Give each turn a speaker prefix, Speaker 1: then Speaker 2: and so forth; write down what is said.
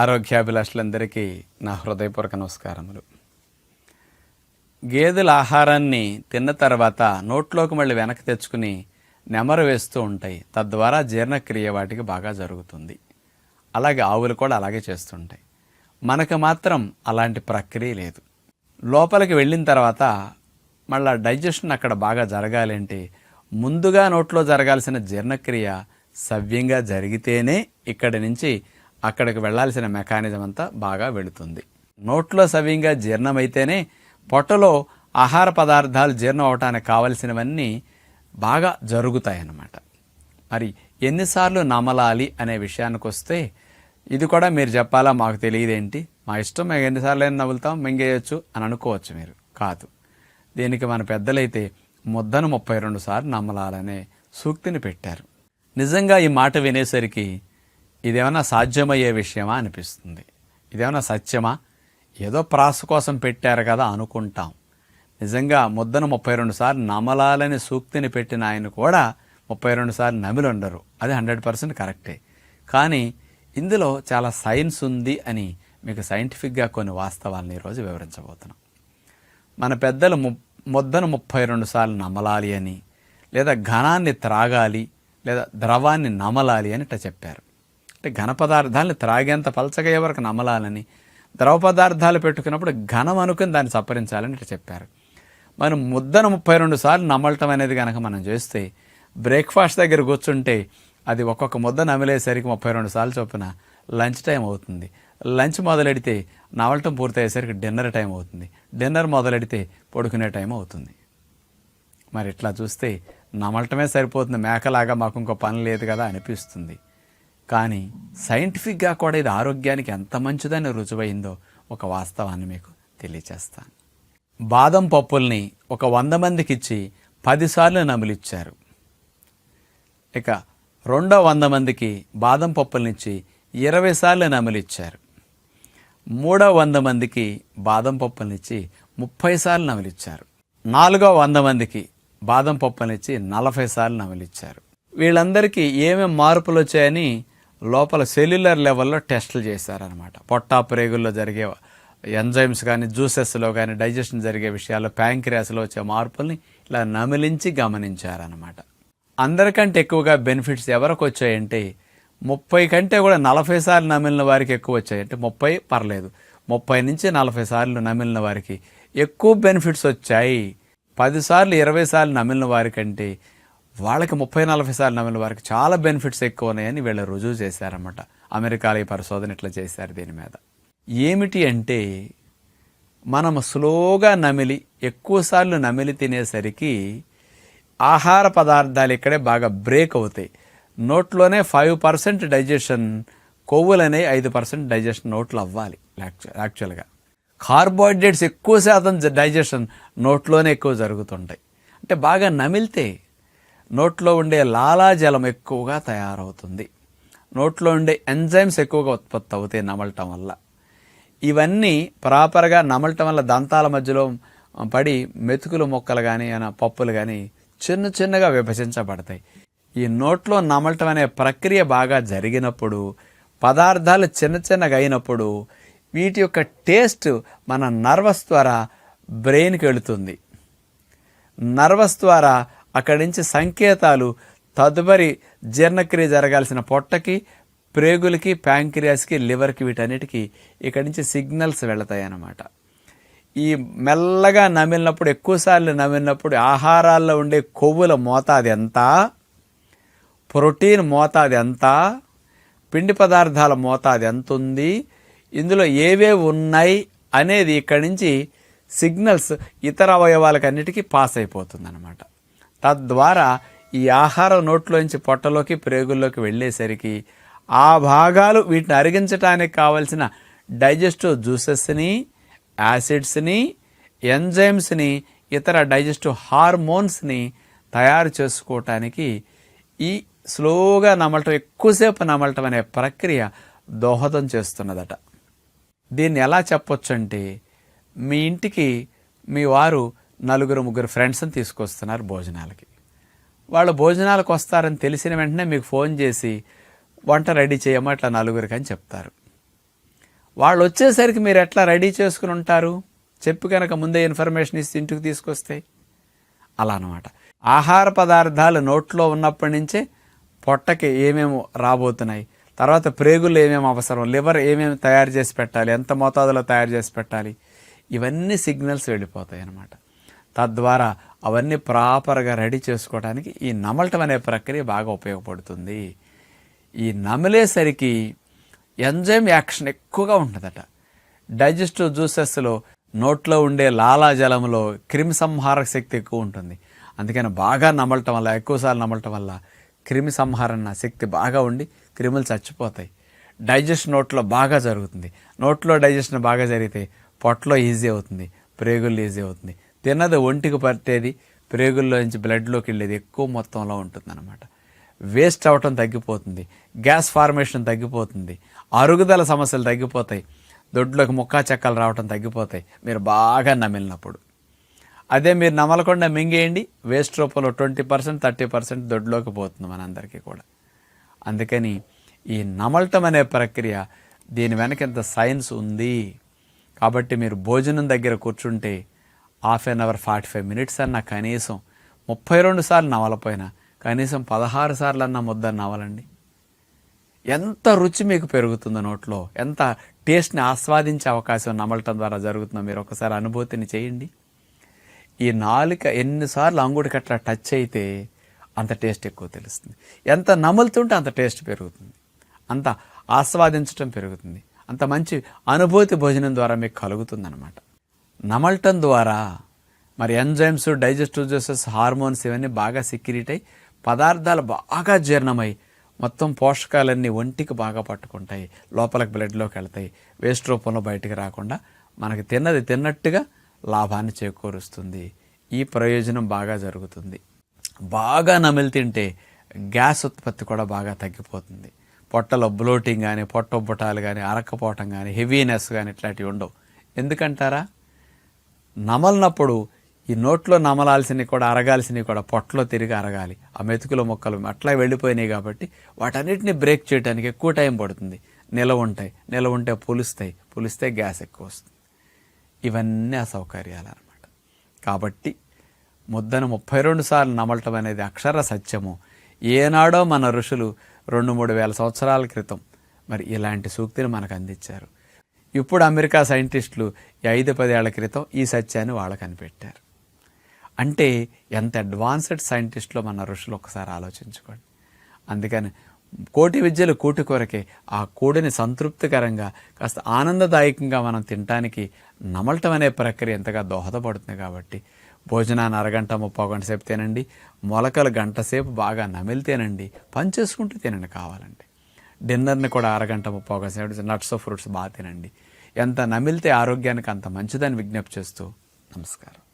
Speaker 1: ఆరోగ్యాభిలాషులందరికీ నా హృదయపూర్వక నమస్కారములు. గేదెల ఆహారాన్ని తిన్న తర్వాత నోట్లోకి మళ్ళీ వెనక్కి తెచ్చుకుని నెమరు వేస్తూ ఉంటాయి. తద్వారా జీర్ణక్రియ వాటికి బాగా జరుగుతుంది. అలాగే ఆవులు కూడా అలాగే చేస్తుంటాయి. మనకు మాత్రం అలాంటి ప్రక్రియ లేదు. లోపలికి వెళ్ళిన తర్వాత మళ్ళా డైజెషన్ అక్కడ బాగా జరగాలి అంటే ముందుగా నోట్లో జరగాల్సిన జీర్ణక్రియ సవ్యంగా జరిగితేనే ఇక్కడి నుంచి అక్కడికి వెళ్ళాల్సిన మెకానిజం అంతా బాగా వెళుతుంది. నోట్లో సవ్యంగా జీర్ణమైతేనే పొట్టలో ఆహార పదార్థాలు జీర్ణం అవటానికి కావలసినవన్నీ బాగా జరుగుతాయి అన్నమాట మరి ఎన్నిసార్లు నమలాలి అనే విషయానికి వస్తే ఇది కూడా మీరు చెప్పాలా మాకు తెలియదేంటి? మా ఇష్టం మేము ఎన్నిసార్లు అయినా నవ్వులుతాం మింగేయచ్చు అని అనుకోవచ్చు మీరు. కాదు. దీనికి మన పెద్దలైతే ముద్దను ముప్పై రెండు సార్లు నమ్మలాలనే సూక్తిని పెట్టారు. నిజంగా ఈ మాట వినేసరికి ఇదేమన్నా సాధ్యమయ్యే విషయమా అనిపిస్తుంది. ఇదేమన్నా సత్యమా? ఏదో ప్రాస కోసం పెట్టారు కదా అనుకుంటాం. నిజంగా ముద్దను ముప్పై రెండు సార్లు నమలాలని సూక్తిని పెట్టిన ఆయన కూడా ముప్పై రెండు సార్లు నమిలి ఉండరు అది హండ్రెడ్ పర్సెంట్ కరెక్టే. కానీ ఇందులో చాలా సైన్స్ ఉంది అని మీకు సైంటిఫిక్గా కొన్ని వాస్తవాలను ఈరోజు వివరించబోతున్నాం. మన పెద్దలు ము ముద్దను ముప్పై రెండు సార్లు నమలాలి అని లేదా ఘనాన్ని త్రాగాలి లేదా ద్రవాన్ని నమలాలి అని ఇట్లా చెప్పారు. అంటే ఘన పదార్థాలని త్రాగేంత పలచగా వరకు నమలాలని. ద్రవ పదార్థాలు పెట్టుకున్నప్పుడు ఘనం అనుకుని దాన్ని సప్పరించాలని ఇట్లా చెప్పారు. మనం ముద్దను ముప్పై రెండు సార్లు నమలటం అనేది కనుక మనం చేస్తే బ్రేక్ఫాస్ట్ దగ్గర కూర్చుంటే అది ఒక్కొక్క ముద్ద నమిలేసరికి ముప్పై రెండు సార్లు చొప్పున లంచ్ టైం అవుతుంది. లంచ్ మొదలెడితే నవలటం పూర్తయ్యేసరికి డిన్నర్ టైం అవుతుంది. డిన్నర్ మొదలెడితే పడుకునే టైం అవుతుంది. మరి ఇట్లా చూస్తే నమలటమే సరిపోతుంది. మేకలాగా మాకు ఇంకో పని లేదు కదా అనిపిస్తుంది. కానీ సైంటిఫిక్గా కూడా ఇది ఆరోగ్యానికి ఎంత మంచిదని రుజువైందో ఒక వాస్తవాన్ని మీకు తెలియచేస్తాను. బాదం పప్పుల్ని ఒక వంద మందికి ఇచ్చి పదిసార్లు నమిలిచ్చారు. ఇక రెండో వంద మందికి బాదం పప్పులనిచ్చి ఇరవై సార్లు నమిలిచ్చారు. మూడో వంద మందికి బాదం పప్పులనిచ్చి ముప్పై సార్లు నమిలిచ్చారు. నాలుగో వంద మందికి బాదం పప్పులనిచ్చి నలభై సార్లు నమిలిచ్చారు. వీళ్ళందరికీ ఏమేం మార్పులు వచ్చాయని లోపల సెల్యులర్ లెవెల్లో టెస్టులు చేశారనమాట పొట్టా ప్రేగుల్లో జరిగే ఎంజైమ్స్ కానీ జ్యూసెస్లో కానీ డైజెషన్ జరిగే విషయాల్లో ప్యాంక్రియాస్లో వచ్చే మార్పుల్ని ఇలా నమిలించి గమనించారనమాట అందరికంటే ఎక్కువగా బెనిఫిట్స్ ఎవరికి వచ్చాయంటే ముప్పై కంటే కూడా నలభై సార్లు నమిలిన వారికి ఎక్కువ వచ్చాయి అంటే ముప్పై పర్లేదు. ముప్పై నుంచి నలభై సార్లు నమిలిన వారికి ఎక్కువ బెనిఫిట్స్ వచ్చాయి. పదిసార్లు ఇరవై సార్లు నమిలిన వారికంటే వాళ్ళకి ముప్పై నలభై సార్లు నమ్మిన వారికి చాలా బెనిఫిట్స్ ఎక్కువ ఉన్నాయని వీళ్ళు రుజువు చేశారన్నమాట. అమెరికాలో ఈ పరిశోధన ఇట్లా చేశారు దీని మీద. ఏమిటి అంటే మనం స్లోగా నమిలి ఎక్కువసార్లు నమిలి తినేసరికి ఆహార పదార్థాలు ఇక్కడే బాగా బ్రేక్ అవుతాయి. నోట్లోనే ఫైవ్ పర్సెంట్ డైజెషన్ కొవ్వులనే ఐదు పర్సెంట్ డైజెషన్ నోట్లు అవ్వాలి యాక్చువల్గా. కార్బోహైడ్రేట్స్ ఎక్కువ శాతం డైజెషన్ నోట్లోనే ఎక్కువ జరుగుతుంటాయి. అంటే బాగా నమిలితే నోట్లో ఉండే లాలాజలం ఎక్కువగా తయారవుతుంది. నోట్లో ఉండే ఎంజైమ్స్ ఎక్కువగా ఉత్పత్తి అవుతాయి నమలటం వల్ల. ఇవన్నీ ప్రాపర్గా నమలటం వల్ల దంతాల మధ్యలో పడి మెతుకులు మొక్కలు కానీ పప్పులు కానీ చిన్న చిన్నగా విభజించబడతాయి. ఈ నోట్లో నమలటం అనే ప్రక్రియ బాగా జరిగినప్పుడు పదార్థాలు చిన్న చిన్నగా అయినప్పుడు వీటి యొక్క టేస్ట్ మన నర్వస్ ద్వారా బ్రెయిన్కి వెళుతుంది. నర్వస్ ద్వారా అక్కడి నుంచి సంకేతాలు తదుపరి జీర్ణక్రియ జరగాల్సిన పొట్టకి ప్రేగులకి ప్యాంక్రియాస్కి లివర్కి వీటన్నిటికీ ఇక్కడి నుంచి సిగ్నల్స్ వెళతాయి అన్నమాట ఈ మెల్లగా నమిలినప్పుడు ఎక్కువసార్లు నమిలినప్పుడు ఆహారాల్లో ఉండే కొవ్వుల మోతాదు ఎంత ప్రోటీన్ మోతాదు ఎంత పిండి పదార్థాల మోతాదు ఎంత ఉంది ఇందులో ఏవేవి ఉన్నాయి అనేది ఇక్కడి నుంచి సిగ్నల్స్ ఇతర అవయవాలకన్నిటికీ పాస్ అయిపోతుంది అన్నమాట తద్వారా ఈ ఆహారం నోట్లోంచి పొట్టలోకి ప్రేగుల్లోకి వెళ్ళేసరికి ఆ భాగాలు వీటిని అరిగించడానికి కావలసిన డైజెస్టివ్ జ్యూసెస్ని యాసిడ్స్ని ఎంజైమ్స్ని ఇతర డైజెస్టివ్ హార్మోన్స్ని తయారు చేసుకోవటానికి ఈ స్లోగా నమలటం ఎక్కువసేపు నమలటం అనే ప్రక్రియ దోహదం చేస్తున్నదట. దీన్ని ఎలా చెప్పొచ్చు అంటే మీ ఇంటికి మీ వారు నలుగురు ముగ్గురు ఫ్రెండ్స్ని తీసుకొస్తున్నారు భోజనాలకి. వాళ్ళు భోజనాలకు వస్తారని తెలిసిన వెంటనే మీకు ఫోన్ చేసి వంట రెడీ చేయమో అట్లా నలుగురికి అని చెప్తారు. వాళ్ళు వచ్చేసరికి మీరు ఎట్లా రెడీ చేసుకుని ఉంటారు? చెప్పు కనుక ముందే ఇన్ఫర్మేషన్ ఇస్తే ఇంటికి తీసుకొస్తే. అలా అనమాట ఆహార పదార్థాలు నోట్లో ఉన్నప్పటి నుంచే పొట్టకి ఏమేమి రాబోతున్నాయి. తర్వాత ప్రేగులు ఏమేమి అవసరం లివర్ ఏమేమి తయారు చేసి పెట్టాలి ఎంత మోతాదులో తయారు చేసి పెట్టాలి ఇవన్నీ సిగ్నల్స్ వెళ్ళిపోతాయి అన్నమాట. తద్వారా అవన్నీ ప్రాపర్గా రెడీ చేసుకోవడానికి ఈ నమలటం అనే ప్రక్రియ బాగా ఉపయోగపడుతుంది. ఈ నమిలేసరికి ఎంజైమ్ యాక్షన్ ఎక్కువగా ఉంటుందట. డైజెస్టివ్ జ్యూసెస్లో నోట్లో ఉండే లాలాజలంలో క్రిమి సంహారక శక్తి ఎక్కువ ఉంటుంది. అందుకని బాగా నమలటం వల్ల ఎక్కువసార్లు నమలటం వల్ల క్రిమి సంహారణ శక్తి బాగా ఉండి క్రిములు చచ్చిపోతాయి. డైజెషన్ నోట్లో బాగా జరుగుతుంది. నోట్లో డైజెషన్ బాగా జరిగితే పొట్టలో ఈజీ అవుతుంది. ప్రేగుల్లో ఈజీ అవుతుంది. తిన్నది ఒంటికి పట్టేది ప్రేగుల్లో నుంచి బ్లడ్లోకి వెళ్ళేది ఎక్కువ మొత్తంలో ఉంటుందన్నమాట. వేస్ట్ అవ్వటం తగ్గిపోతుంది గ్యాస్ ఫార్మేషన్ తగ్గిపోతుంది అరుగుదల సమస్యలు తగ్గిపోతాయి దొడ్లోకి ముక్కా చెక్కలు రావటం తగ్గిపోతాయి మీరు బాగా నమిలినప్పుడు. అదే మీరు నమలకుండా మింగేయండి వేస్ట్ రూపంలో ట్వంటీ పర్సెంట్ థర్టీ పర్సెంట్ దొడ్లోకి పోతుంది మనందరికీ కూడా. అందుకని ఈ నమలటం అనే ప్రక్రియ దీని వెనక ఇంత సైన్స్ ఉంది. కాబట్టి మీరు భోజనం దగ్గర కూర్చుంటే half an hour forty five minutes అన్న కనీసం ముప్పై రెండు సార్లు నవలపోయినా కనీసం పదహారు సార్లు అన్న ముద్ద నవలండి. ఎంత రుచి మీకు పెరుగుతుందో నోట్లో ఎంత టేస్ట్ని ఆస్వాదించే అవకాశం నమలటం ద్వారా జరుగుతుందో మీరు ఒకసారి అనుభూతిని చేయండి. ఈ నాలుక ఎన్నిసార్లు అంగుడికి అట్లా టచ్ అయితే అంత టేస్ట్ ఎక్కువ తెలుస్తుంది. ఎంత నములుతుంటే అంత టేస్ట్ పెరుగుతుంది. అంత ఆస్వాదించటం పెరుగుతుంది. అంత మంచి అనుభూతి భోజనం ద్వారా మీకు కలుగుతుందన్నమాట. నమలటం ద్వారా మరి ఎంజైమ్స్ డైజెస్టివ్ జ్యూసెస్ హార్మోన్స్ ఇవన్నీ బాగా సెక్యూరిట్ అయి పదార్థాలు బాగా జీర్ణమై మొత్తం పోషకాలన్నీ ఒంటికి బాగా పట్టుకుంటాయి. లోపలికి బ్లడ్లోకి వెళ్తాయి. వేస్ట్ రూపంలో బయటికి రాకుండా మనకి తిన్నది తిన్నట్టుగా లాభాన్ని చేకూరుస్తుంది. ఈ ప్రయోజనం బాగా జరుగుతుంది. బాగా నమిలి తింటే గ్యాస్ ఉత్పత్తి కూడా బాగా తగ్గిపోతుంది. పొట్టలో బ్లోటింగ్ కానీ పొట్ట ఉబ్బటాలు కానీ అరక్కపోవటం కానీ హెవీనెస్ కానీ ఇట్లాంటివి ఉండవు. ఎందుకంటారా? నమలినప్పుడు ఈ నోట్లో నమలాల్సినవి కూడా అరగాల్సినవి కూడా పొట్టలో తిరిగి అరగాలి. ఆ మెతుకుల మొక్కలు అట్లా వెళ్ళిపోయినాయి కాబట్టి వాటన్నిటిని బ్రేక్ చేయడానికి ఎక్కువ టైం పడుతుంది. నిలవ ఉంటాయి. నిలవ ఉంటే పులుస్తాయి. పులిస్తే గ్యాస్ ఎక్కువ వస్తుంది. ఇవన్నీ అసౌకర్యాలు అనమాట కాబట్టి ముద్దను ముప్పై రెండు సార్లు నమలటం అనేది అక్షర సత్యము. ఏనాడో మన ఋషులు రెండు మూడు వేల సంవత్సరాల క్రితం మరి ఇలాంటి సూక్తిని మనకు అందించారు. ఇప్పుడు అమెరికా సైంటిస్టులు ఐదు పదేళ్ళ క్రితం ఈ సత్యాన్ని వాళ్ళు కనిపెట్టారు అంటే ఎంత అడ్వాన్స్డ్ సైంటిస్టులో మన ఋషులు ఒకసారి ఆలోచించుకోండి. అందుకని కోటి విద్యలు కూటి కొరకే ఆ కూడిని సంతృప్తికరంగా కాస్త ఆనందదాయకంగా మనం తినటానికి నమలటం అనే ప్రక్రియ ఎంతగా దోహదపడుతుంది కాబట్టి భోజనాన్ని అరగంట ముప్పై గంట సేపు తినండి మొలకలు గంట సేపు బాగా నమిలి తినండి పని చేసుకుంటూ తినండి కావాలండి డిన్నర్ని కూడా అరగంట ముప్పై ఒక సేపు నట్స్ ఫ్రూట్స్ బాగా తినండి. ఎంత నమిలితే ఆరోగ్యానికి అంత మంచిదని విజ్ఞప్తి చేస్తూ నమస్కారం.